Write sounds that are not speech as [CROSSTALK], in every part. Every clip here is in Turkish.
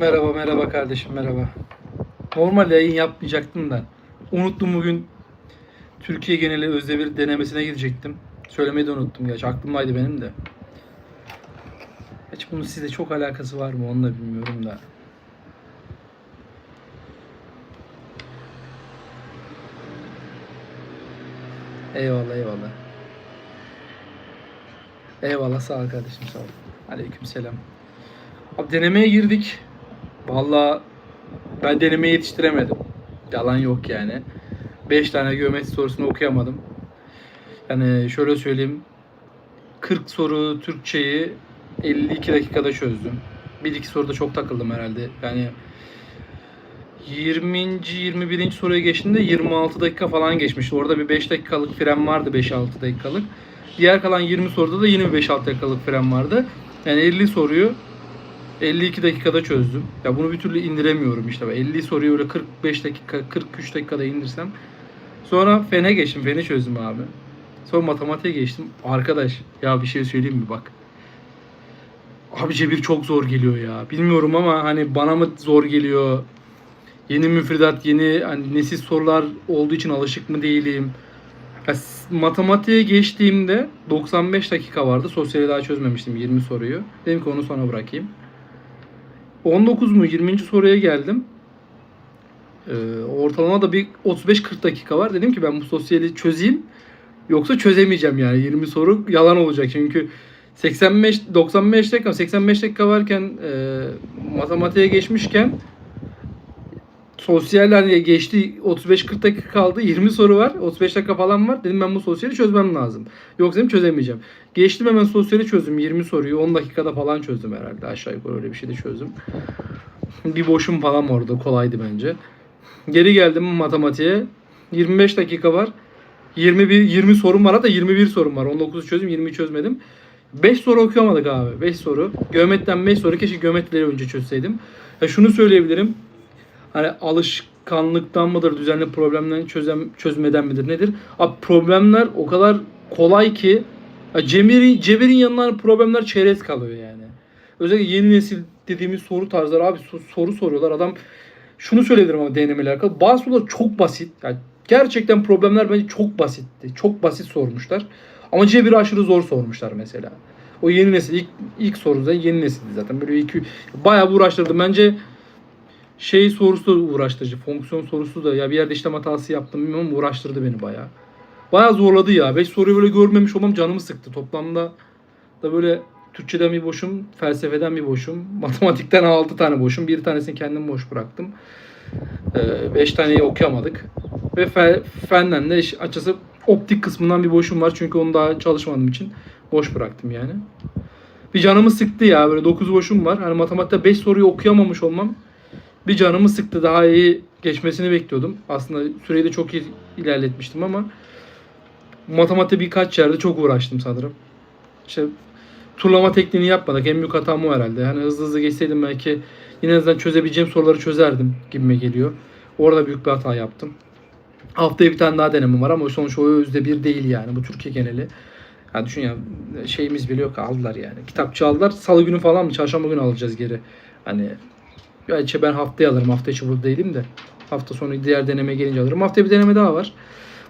Merhaba merhaba kardeşim merhaba. Normal yayın yapmayacaktım da. Unuttum bugün Türkiye geneli Özdemir denemesine gidecektim. Söylemeyi de unuttum gerçi aklımdaydı benim de. Hiç bunun sizle çok alakası var mı onu da bilmiyorum da. Eyvallah eyvallah. Eyvallah sağ ol kardeşim sağ ol. Aleyküm selam. Abi denemeye girdik. Vallahi ben denemeye yetiştiremedim. Yalan yok yani. 5 tane geometri sorusunu okuyamadım. Yani şöyle söyleyeyim. 40 soru Türkçeyi 52 dakikada çözdüm. Bir iki soruda çok takıldım herhalde. Yani 20. 21. soruya geçtiğimde 26 dakika falan geçmişti. Orada bir 5 dakikalık fren vardı 5-6 dakikalık. Diğer kalan 20 soruda da yine bir 5-6 dakikalık fren vardı. Yani 50 soruyu 52 dakikada çözdüm. Ya bunu bir türlü indiremiyorum işte. 50 soruyu öyle 45 dakika, 43 dakikada indirsem. Sonra fene geçtim. Feni çözdüm abi. Sonra matematiğe geçtim. Arkadaş ya bir şey söyleyeyim mi bak. Abi cebir çok zor geliyor ya. Bilmiyorum ama hani bana mı zor geliyor? Yeni müfredat, yeni hani nesil sorular olduğu için alışık mı değilim? Ya, matematiğe geçtiğimde 95 dakika vardı. Sosyali daha çözmemiştim 20 soruyu. Dedim ki onu sonra bırakayım. 19 mu 20. soruya geldim. Ee, ortalama da bir 35-40 dakika var. Dedim ki ben bu sosyali çözeyim. Yoksa çözemeyeceğim yani. 20 soru yalan olacak. Çünkü 85 95 dakika 85 dakika varken e, matematiğe geçmişken sosyal hani geçti 35-40 dakika kaldı 20 soru var 35 dakika falan var. Dedim ben bu sosyali çözmem lazım. Yoksa çözemeyeceğim. Geçtim hemen sosyali çözdüm 20 soruyu 10 dakikada falan çözdüm herhalde. Aşağı yukarı öyle bir şey de çözdüm. Bir boşum falan orada kolaydı bence. Geri geldim matematiğe. 25 dakika var. 21 20 sorum var hatta 21 sorum var. 19'u çözdüm 20'yi çözmedim. 5 soru okuyamadık abi 5 soru. Geometriden 5 soru keşke geometrileri önce çözseydim. Ya şunu söyleyebilirim hani alışkanlıktan mıdır, düzenli problemden çözem, çözmeden midir nedir? Abi problemler o kadar kolay ki ya Cemiri, Cebir'in yanına hani problemler çerez kalıyor yani. Özellikle yeni nesil dediğimiz soru tarzları abi so- soru soruyorlar. Adam şunu söyledim ama denemeyle alakalı. Bazı sorular çok basit. Yani gerçekten problemler bence çok basitti. Çok basit sormuşlar. Ama Cebir'i aşırı zor sormuşlar mesela. O yeni nesil ilk, ilk soruda yeni nesildi zaten. Böyle iki bayağı uğraştırdı. Bence şey sorusu da uğraştırıcı. Fonksiyon sorusu da ya bir yerde işlem hatası yaptım bilmiyorum ama uğraştırdı beni bayağı. Bayağı zorladı ya. 5 soruyu böyle görmemiş olmam canımı sıktı. Toplamda da böyle Türkçeden bir boşum, felsefeden bir boşum, [LAUGHS] matematikten 6 tane boşum. Bir tanesini kendim boş bıraktım. 5 taneyi okuyamadık. Ve fe, fenden de açısı optik kısmından bir boşum var. Çünkü onu daha çalışmadığım için boş bıraktım yani. Bir canımı sıktı ya. Böyle 9 boşum var. Hani matematikte 5 soruyu okuyamamış olmam bir canımı sıktı. Daha iyi geçmesini bekliyordum. Aslında süreyi de çok iyi ilerletmiştim ama matematikte birkaç yerde çok uğraştım sanırım. İşte turlama tekniğini yapmadık. En büyük hatam o herhalde. Yani hızlı hızlı geçseydim belki yine en azından çözebileceğim soruları çözerdim gibime geliyor. Orada büyük bir hata yaptım. Haftaya bir tane daha denemem var ama sonuç o yüzde bir değil yani. Bu Türkiye geneli. Ya düşün ya şeyimiz bile yok aldılar yani. Kitapçı aldılar. Salı günü falan mı? Çarşamba günü alacağız geri. Hani Gerçi ben haftaya alırım. Hafta içi burada değilim de. Hafta sonu diğer deneme gelince alırım. Haftaya bir deneme daha var.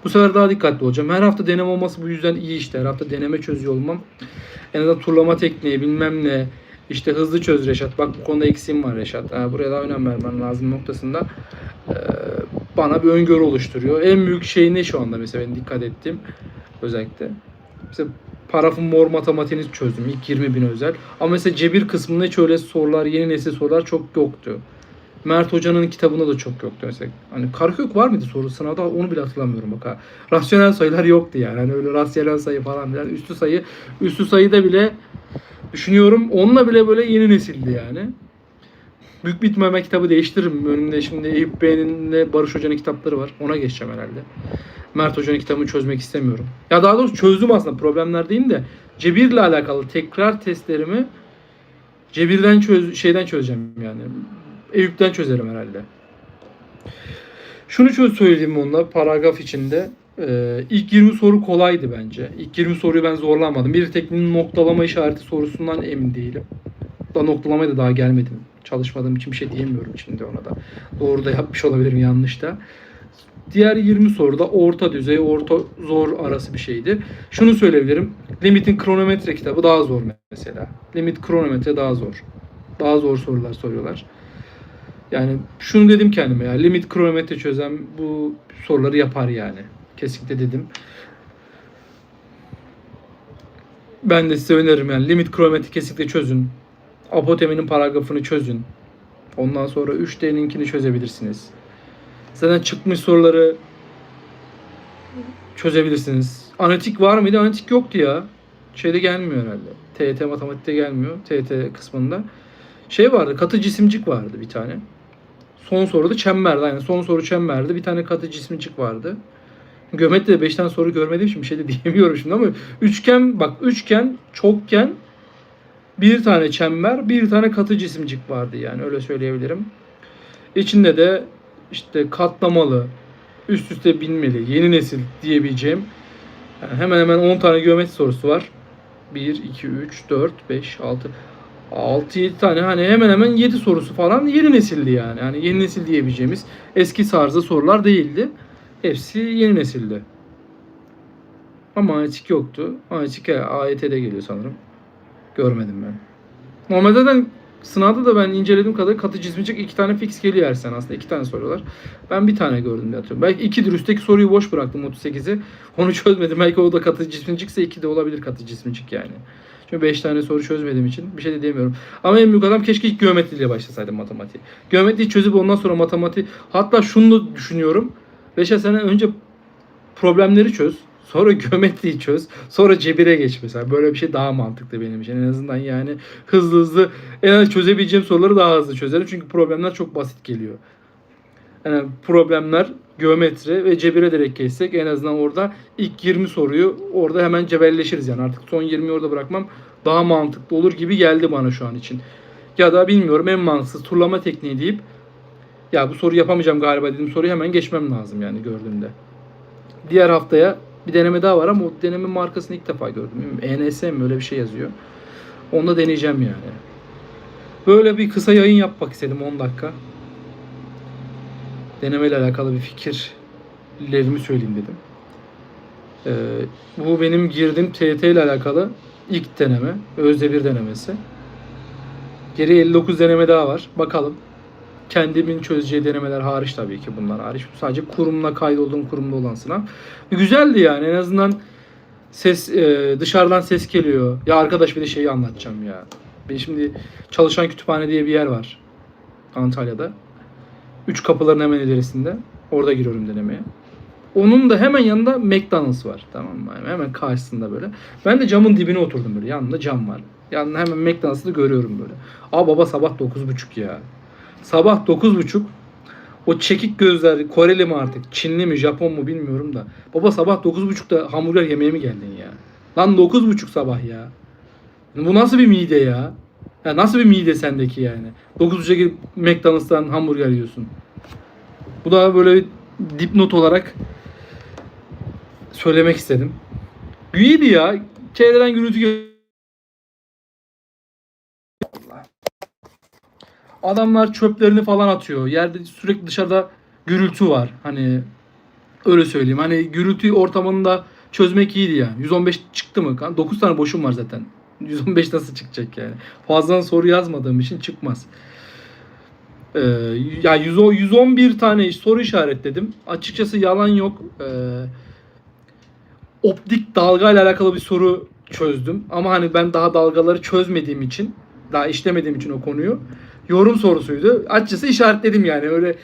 Bu sefer daha dikkatli olacağım. Her hafta deneme olması bu yüzden iyi işte. Her hafta deneme çözüyor olmam. En azından turlama tekniği bilmem ne. İşte hızlı çöz Reşat. Bak bu konuda eksiğim var Reşat. Ha, buraya daha önem vermen lazım noktasında. Ee, bana bir öngörü oluşturuyor. En büyük şey ne şu anda mesela benim dikkat ettiğim özellikle. Mesela parafın mor matematiğini çözdüm. İlk 20 bin özel. Ama mesela cebir kısmında hiç öyle sorular, yeni nesil sorular çok yoktu. Mert Hoca'nın kitabında da çok yoktu mesela. Hani Karakök var mıydı soru sınavda onu bile hatırlamıyorum bak ha. Rasyonel sayılar yoktu yani. Hani öyle rasyonel sayı falan filan. Üstü sayı, üstü sayıda bile düşünüyorum. Onunla bile böyle yeni nesildi yani. Büyük ihtimalle kitabı değiştiririm. Önümde şimdi Eyüp Bey'in de Barış Hoca'nın kitapları var. Ona geçeceğim herhalde. Mert Hoca'nın kitabını çözmek istemiyorum. Ya daha doğrusu çözdüm aslında problemler değil de cebirle alakalı tekrar testlerimi cebirden çöz şeyden çözeceğim yani. Eyüp'ten çözerim herhalde. Şunu çöz söyleyeyim onunla paragraf içinde. Ee, ilk 20 soru kolaydı bence. İlk 20 soruyu ben zorlamadım. Bir tekniğin noktalama işareti sorusundan emin değilim. Da noktalamaya da daha gelmedim Çalışmadığım için bir şey diyemiyorum şimdi ona da. Doğru da yapmış olabilirim yanlış da. Diğer 20 soruda orta düzey, orta zor arası bir şeydi. Şunu söyleyebilirim. Limit'in kronometre kitabı daha zor mesela. Limit kronometre daha zor. Daha zor sorular soruyorlar. Yani şunu dedim kendime ya limit kronometre çözen bu soruları yapar yani. Kesinlikle dedim. Ben de size öneririm yani limit kronometre kesinlikle çözün. Apoteminin paragrafını çözün. Ondan sonra 3D'ninkini çözebilirsiniz. Zaten çıkmış soruları çözebilirsiniz. Analitik var mıydı? Analitik yoktu ya. Şeyde gelmiyor herhalde. TET matematikte gelmiyor. TET kısmında. Şey vardı. Katı cisimcik vardı bir tane. Son soruda çemberdi. Aynen son soru çemberdi. Bir tane katı cisimcik vardı. Geometride 5 tane soru görmediğim için bir şey de [LAUGHS] diyemiyorum şimdi ama üçgen bak üçgen, çokgen bir tane çember, bir tane katı cisimcik vardı yani öyle söyleyebilirim. İçinde de işte katlamalı, üst üste binmeli, yeni nesil diyebileceğim yani hemen hemen 10 tane geometri sorusu var. 1, 2, 3, 4, 5, 6, 6-7 tane hani hemen hemen 7 sorusu falan yeni nesildi yani. Yani yeni nesil diyebileceğimiz eski tarzda sorular değildi. Hepsi yeni nesildi. Ama analitik yoktu. Analitik AYT'de geliyor sanırım. Görmedim ben. Normalde sınavda da ben incelediğim kadar katı cismicik iki tane fix geliyor her sene aslında. iki tane soruyorlar. Ben bir tane gördüm diye hatırlıyorum. Belki ikidir üstteki soruyu boş bıraktım 38'i. Onu [LAUGHS] çözmedim. Belki o da katı cismicikse iki de olabilir katı cismicik yani. Çünkü 5 tane soru çözmediğim için bir şey de diyemiyorum. Ama en büyük adam keşke ilk geometriyle başlasaydım matematiği. Geometriyi çözüp ondan sonra matematik hatta şunu da düşünüyorum. 5 sene önce problemleri çöz. Sonra [LAUGHS] geometriyi çöz. Sonra cebire geç mesela. Böyle bir şey daha mantıklı benim için. En azından yani hızlı hızlı en az çözebileceğim soruları daha hızlı çözerim. Çünkü problemler çok basit geliyor. Yani problemler geometri ve cebire direkt geçsek en azından orada ilk 20 soruyu orada hemen cebelleşiriz yani. Artık son 20'yi orada bırakmam daha mantıklı olur gibi geldi bana şu an için. Ya da bilmiyorum en mantıksız turlama tekniği deyip ya bu soru yapamayacağım galiba dediğim soruyu hemen geçmem lazım yani gördüğümde. Diğer haftaya bir deneme daha var ama o deneme markasını ilk defa gördüm. ENS mi öyle bir şey yazıyor. Onu da deneyeceğim yani. Böyle bir kısa yayın yapmak istedim 10 dakika. Denemeyle alakalı bir fikirlerimi söyleyeyim dedim. Ee, bu benim girdiğim TYT ile alakalı ilk deneme. Özde bir denemesi. Geri 59 deneme daha var. Bakalım. Kendimin çözeceği denemeler hariç tabii ki bunlar hariç. Sadece kurumla kaydolduğum kurumda olan sınav. Güzeldi yani en azından ses e, dışarıdan ses geliyor. Ya arkadaş bir de şeyi anlatacağım ya. Ben şimdi çalışan kütüphane diye bir yer var. Antalya'da. Üç kapıların hemen ilerisinde. Orada giriyorum denemeye. Onun da hemen yanında McDonald's var. Tamam mı? Hemen karşısında böyle. Ben de camın dibine oturdum böyle. Yanında cam var. Yanında hemen McDonald's'ı görüyorum böyle. Aa baba sabah 9.30 ya. Sabah 9.30 o çekik gözler Koreli mi artık Çinli mi Japon mu bilmiyorum da. Baba sabah 9.30'da hamburger yemeye mi geldin ya? Lan 9.30 sabah ya. Bu nasıl bir mide ya? Ya nasıl bir mide sendeki yani? 9.30'a gidip McDonald's'tan hamburger yiyorsun. Bu da böyle bir dipnot olarak söylemek istedim. İyiydi ya. Çevreden gürültü Adamlar çöplerini falan atıyor. Yerde sürekli dışarıda gürültü var. Hani öyle söyleyeyim. Hani gürültü ortamında çözmek iyiydi yani. 115 çıktı mı? 9 tane boşum var zaten. [LAUGHS] 115 nasıl çıkacak yani? Fazladan soru yazmadığım için çıkmaz. Ee, ya 100 111 tane soru işaretledim. Açıkçası yalan yok. Ee, optik dalga ile alakalı bir soru çözdüm. Ama hani ben daha dalgaları çözmediğim için, daha işlemediğim için o konuyu yorum sorusuydu. Açıkçası işaretledim yani. Öyle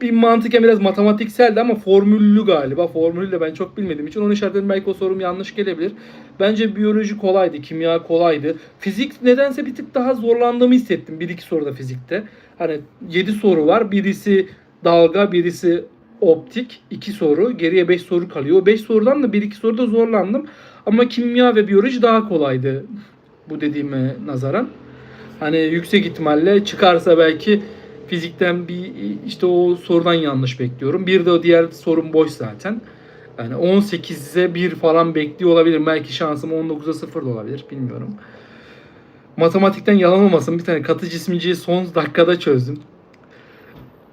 bir mantıken biraz matematikseldi ama formüllü galiba. Formülü de ben çok bilmediğim için onu işaretledim. Belki o sorum yanlış gelebilir. Bence biyoloji kolaydı, kimya kolaydı. Fizik nedense bir tık daha zorlandığımı hissettim. Bir iki soruda fizikte. Hani 7 soru var. Birisi dalga, birisi optik. iki soru. Geriye 5 soru kalıyor. O 5 sorudan da bir iki soruda zorlandım. Ama kimya ve biyoloji daha kolaydı bu dediğime nazaran. Hani yüksek ihtimalle çıkarsa belki fizikten bir işte o sorudan yanlış bekliyorum. Bir de o diğer sorun boş zaten. Yani 18'e 1 falan bekliyor olabilir. Belki şansım 19'a 0 da olabilir. Bilmiyorum. Matematikten yalan olmasın bir tane katı cismiciyi son dakikada çözdüm.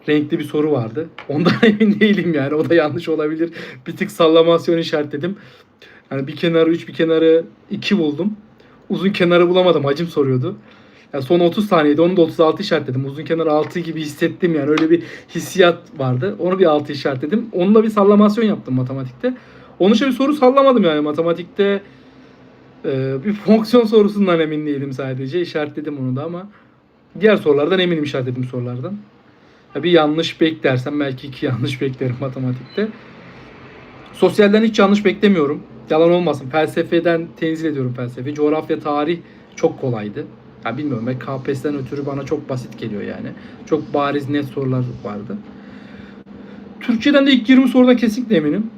Renkli bir soru vardı. Ondan [LAUGHS] emin değilim yani. O da yanlış olabilir. Bir tık sallamasyon işaretledim. Yani bir kenarı 3 bir kenarı 2 buldum. Uzun kenarı bulamadım. Hacim soruyordu. Yani son 30 saniyede onu da 36 işaretledim. Uzun kenarı 6 gibi hissettim yani. Öyle bir hissiyat vardı. Onu bir 6 işaretledim. Onunla bir sallamasyon yaptım matematikte. Onun için bir soru sallamadım yani. Matematikte e, bir [LAUGHS] fonksiyon sorusundan emin değilim sadece. İşaretledim onu da ama diğer sorulardan eminim işaretledim sorulardan. Ya bir yanlış beklersem belki iki [LAUGHS] yanlış beklerim matematikte. Sosyalden hiç yanlış beklemiyorum. Yalan olmasın. Felsefeden tenzil ediyorum felsefe. Coğrafya, tarih çok kolaydı. Ya bilmiyorum ben KPSS'den ötürü bana çok basit geliyor yani. Çok bariz net sorular vardı. Türkçeden de ilk 20 sorudan kesinlikle eminim.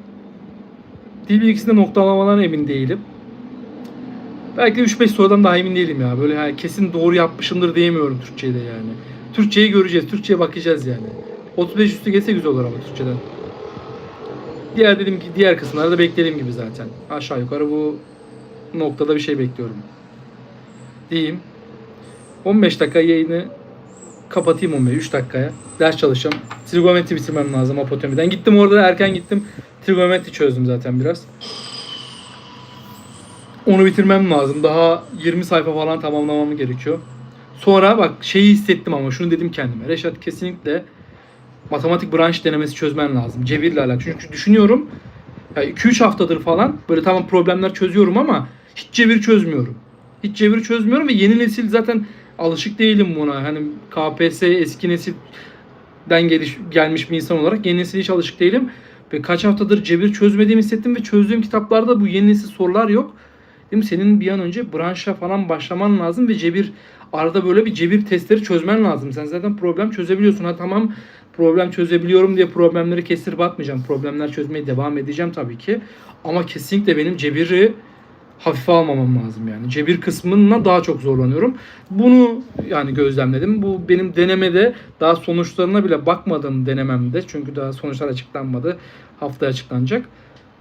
Dil bilgisinde noktalamadan emin değilim. Belki de 3-5 sorudan daha emin değilim ya. Böyle yani kesin doğru yapmışımdır diyemiyorum Türkçe'de yani. Türkçeyi göreceğiz. Türkçe'ye bakacağız yani. 35 üstü gelse güzel olur ama Türkçeden. Diğer dedim ki diğer kısımlarda beklediğim gibi zaten. Aşağı yukarı bu noktada bir şey bekliyorum. Diyeyim. 15 dakika yayını kapatayım 15 3 dakikaya. Ders çalışacağım. Trigonometri bitirmem lazım apotomiden. Gittim orada erken gittim. Trigonometri çözdüm zaten biraz. Onu bitirmem lazım. Daha 20 sayfa falan tamamlamam gerekiyor. Sonra bak şeyi hissettim ama şunu dedim kendime. Reşat kesinlikle matematik branş denemesi çözmen lazım. Cebirle alakalı. Çünkü düşünüyorum 2-3 haftadır falan böyle tamam problemler çözüyorum ama hiç cebir çözmüyorum. Hiç cebir çözmüyorum ve yeni nesil zaten alışık değilim buna. Hani KPSS eski nesilden geliş, gelmiş bir insan olarak yeni nesil hiç alışık değilim. Ve kaç haftadır cebir çözmediğimi hissettim ve çözdüğüm kitaplarda bu yeni nesil sorular yok. Dedim senin bir an önce branşa falan başlaman lazım ve cebir arada böyle bir cebir testleri çözmen lazım. Sen zaten problem çözebiliyorsun. Ha tamam problem çözebiliyorum diye problemleri kestirip atmayacağım. Problemler çözmeye devam edeceğim tabii ki. Ama kesinlikle benim cebiri hafife almamam lazım yani. Cebir kısmına daha çok zorlanıyorum. Bunu yani gözlemledim. Bu benim denemede daha sonuçlarına bile bakmadım denememde. Çünkü daha sonuçlar açıklanmadı. Haftaya açıklanacak.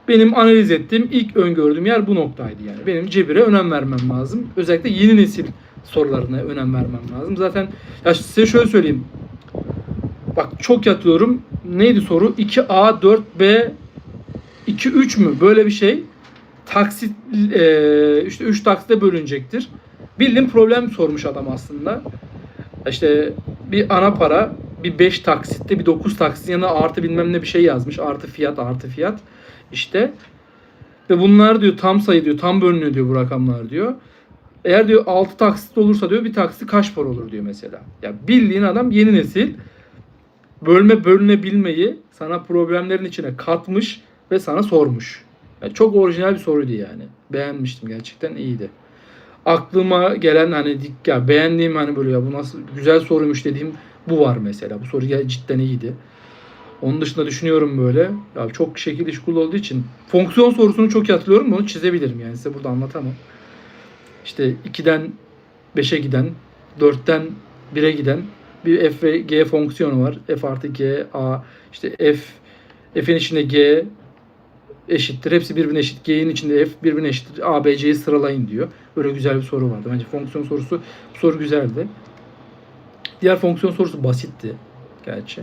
Benim analiz ettiğim ilk öngördüğüm yer bu noktaydı yani. Benim cebire önem vermem lazım. Özellikle yeni nesil sorularına önem vermem lazım. Zaten ya size şöyle söyleyeyim. Bak çok yatıyorum. Neydi soru? 2A, 4B, 2, 3 mü? Böyle bir şey. Taksit e, işte 3 taksitle bölünecektir. Bildiğin problem sormuş adam aslında. İşte bir ana para, bir 5 taksitte, bir 9 taksit yanına artı bilmem ne bir şey yazmış. Artı fiyat, artı fiyat. İşte ve bunlar diyor tam sayı diyor, tam bölünüyor diyor bu rakamlar diyor. Eğer diyor 6 taksit olursa diyor bir taksit kaç para olur diyor mesela. Ya bildiğin adam yeni nesil bölme bölünebilmeyi sana problemlerin içine katmış ve sana sormuş. Çok orijinal bir soruydu yani. Beğenmiştim gerçekten iyiydi. Aklıma gelen hani ya beğendiğim hani böyle ya bu nasıl güzel soruymuş dediğim bu var mesela. Bu soru cidden iyiydi. Onun dışında düşünüyorum böyle. Ya çok şekil işgul olduğu için fonksiyon sorusunu çok iyi hatırlıyorum. Onu çizebilirim yani size burada anlatamam. İşte 2'den 5'e giden, 4'ten 1'e giden bir f ve g fonksiyonu var. f artı g, a, işte f, f'in içinde g eşittir. Hepsi birbirine eşit. G'nin içinde f birbirine eşittir. A, B, C'yi sıralayın diyor. Böyle güzel bir soru vardı. Bence fonksiyon sorusu bu soru güzeldi. Diğer fonksiyon sorusu basitti. Gerçi.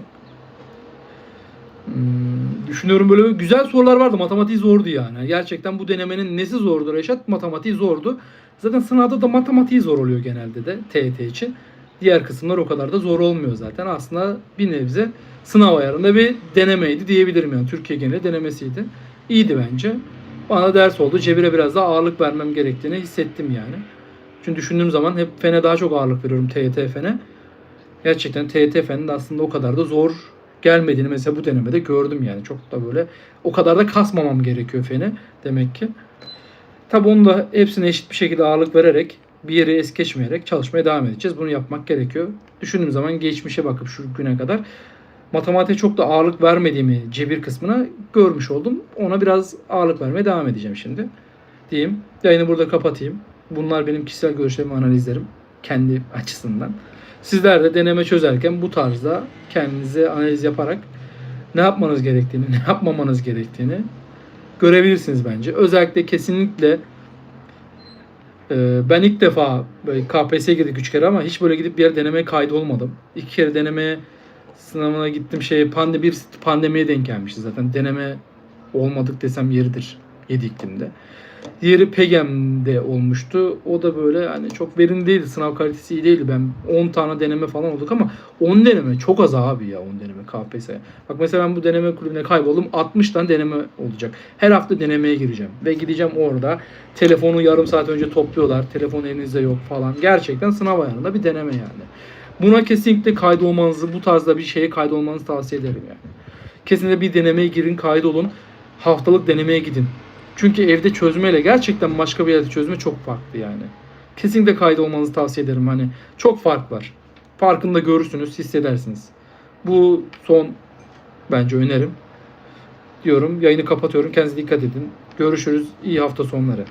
Hmm, düşünüyorum böyle güzel sorular vardı. Matematiği zordu yani. Gerçekten bu denemenin nesi zordu Reşat? Matematiği zordu. Zaten sınavda da matematiği zor oluyor genelde de TET için. Diğer kısımlar o kadar da zor olmuyor zaten. Aslında bir nebze sınav ayarında bir denemeydi diyebilirim yani. Türkiye geneli denemesiydi. İyiydi bence. Bana ders oldu. Cebire biraz daha ağırlık vermem gerektiğini hissettim yani. Çünkü düşündüğüm zaman hep fene daha çok ağırlık veriyorum TYT fene. Gerçekten TYT fenin aslında o kadar da zor gelmediğini mesela bu denemede gördüm yani. Çok da böyle o kadar da kasmamam gerekiyor feni demek ki. Tabi onu da hepsine eşit bir şekilde ağırlık vererek bir yeri es geçmeyerek çalışmaya devam edeceğiz. Bunu yapmak gerekiyor. Düşündüğüm zaman geçmişe bakıp şu güne kadar matematiğe çok da ağırlık vermediğimi cebir kısmına görmüş oldum. Ona biraz ağırlık vermeye devam edeceğim şimdi. Diyeyim. Yayını burada kapatayım. Bunlar benim kişisel görüşlerim analizlerim. Kendi açısından. Sizler de deneme çözerken bu tarzda kendinize analiz yaparak ne yapmanız gerektiğini, ne yapmamanız gerektiğini görebilirsiniz bence. Özellikle kesinlikle Ee, ben ilk defa KPSS'ye girdik 3 kere ama hiç böyle gidip bir yere denemeye kaydolmadım. İki kere deneme sınavına gittim şey pandemi bir pandemiye denk gelmişti zaten deneme olmadık desem yeridir 7 iklimde. Diğeri PEGEM'de olmuştu. O da böyle hani çok verimli değildi. Sınav kalitesi iyi değildi. Ben 10 tane deneme falan olduk ama 10 deneme çok az abi ya 10 deneme KPSS. Bak mesela ben bu deneme kulübüne kayboldum. 60 tane deneme olacak. Her hafta denemeye gireceğim. Ve gideceğim orada. Telefonu yarım saat önce topluyorlar. Telefon elinizde yok falan. Gerçekten sınav ayarında bir deneme yani. Buna kesinlikle kaydolmanızı, bu tarzda bir şeye kaydolmanızı tavsiye ederim yani. Kesinlikle bir denemeye girin, kaydolun. Haftalık denemeye gidin. Çünkü evde çözmeyle gerçekten başka bir yerde çözme çok farklı yani. Kesinlikle kaydolmanızı tavsiye ederim. Hani çok fark var. Farkında görürsünüz, hissedersiniz. Bu son bence önerim. Diyorum. Yayını kapatıyorum. Kendinize dikkat edin. Görüşürüz. İyi hafta sonları.